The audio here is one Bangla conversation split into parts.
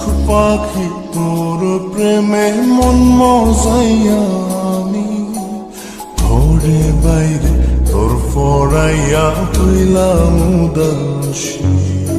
চোখ পাখি তোর প্রেমে মন আমি ভোরে বাইরে তোর ফরাইয়া তুইলাম উদাসী।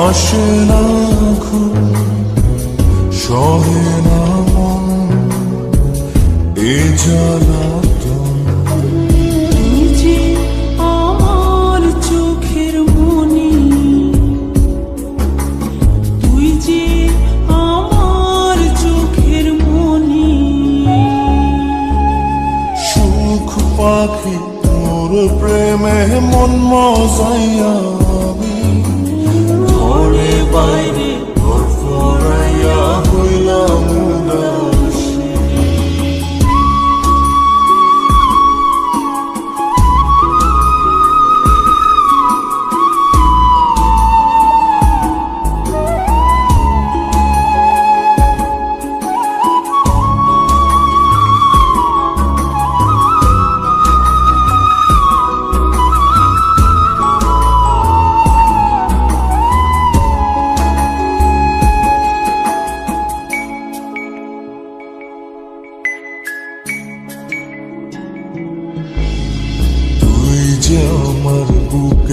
আসে না ঘুম সহে না মন এ জ্বালাতন যে আমার চোখের মনি তুই যে আমার চোখের মনি। সুখ পাখি তোর প্রেমে মন মজাইয়া আমি ঘরে বাইরে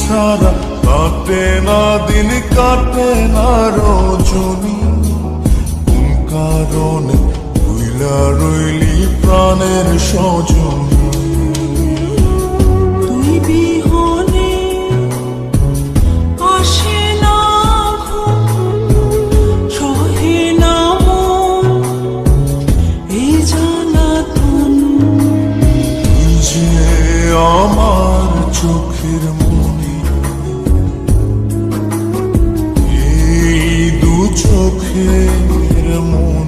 ছাড়া কাটে না দিন কাটে না রজনী। কোন কারণে রইলি প্রাণের সজনী تكرمني